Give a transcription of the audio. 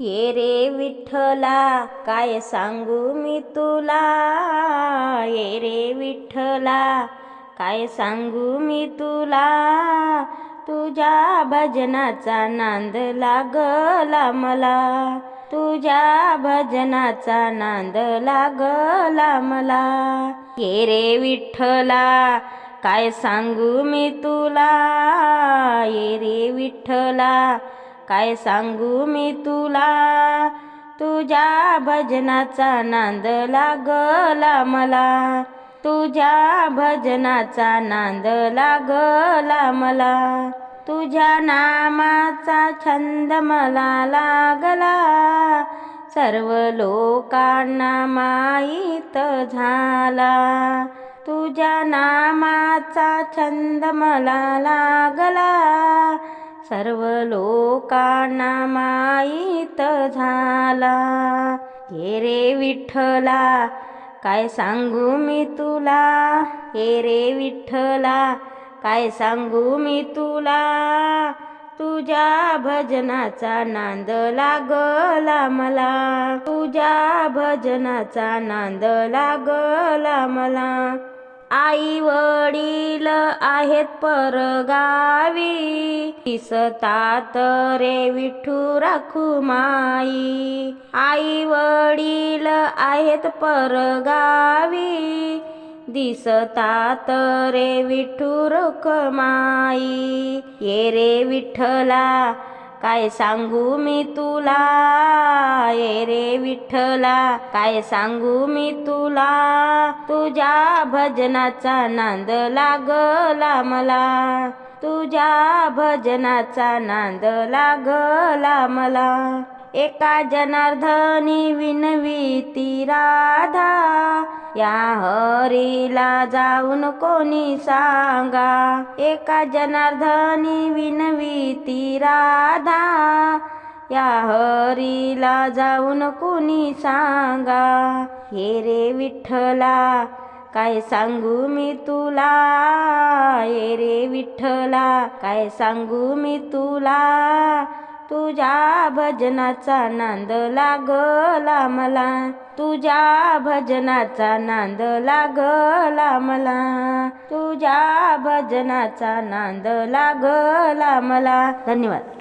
ये रे विठ्ठला काय सांगू मी तुला? ये रे विठ्ठला काय सांगू मी तुला? तुझ्या भजनाचा नांद लागला मला. तुझ्या भजनाचा नांद लागला मला. ये रे विठ्ठला काय सांगू मी तुला? ये रे विठ्ठला काय सांगू मी तुला? तुझ्या भजनाचा नांद लागला मला. तुझ्या भजनाचा नांद लागला मला. तुझ्या नामाचा छंद मला लागला. सर्व लोकांना माहीत झाला. तुझ्या नामाचा छंद मला लागला. सर्व लोकांना माहीत झाला. हे रे विठ्ठला काय सांगू मी तुला? हे रे विठ्ठला काय सांगू मी तुला? तुझ्या भजनाचा नांद लागला मला. तुझ्या भजनाचा नांद लागला मला. आई वडील आहेत परगावी. दिसतात रे विठू राखू माई. आई वडील आहेत परगावी. दिसतात रे विठू माई. ये रे विठ्ठला काय सांगू मी तुला? ये रे विठ्ठला. काय सांगू मी तुला? तुझ्या भजनाचा नांद लागला मला. तुझ्या भजनाचा नांद लागला मला. एका जनार्धनी विनवी ती राधा या हरीला जाऊन कोणी सांगा? एका जनार्दनी विनविती राधा या हरीला जाऊन कोणी सांगा? हे रे विठ्ठला काय सांगू मी तुला? हे रे विठ्ठला काय सांगू मी तुला? तुझ्या भजनाचा नांद लागला मला. तुझ्या भजनाचा नांद लागला मला. तुझ्या भजनाचा नांद लागला मला. धन्यवाद.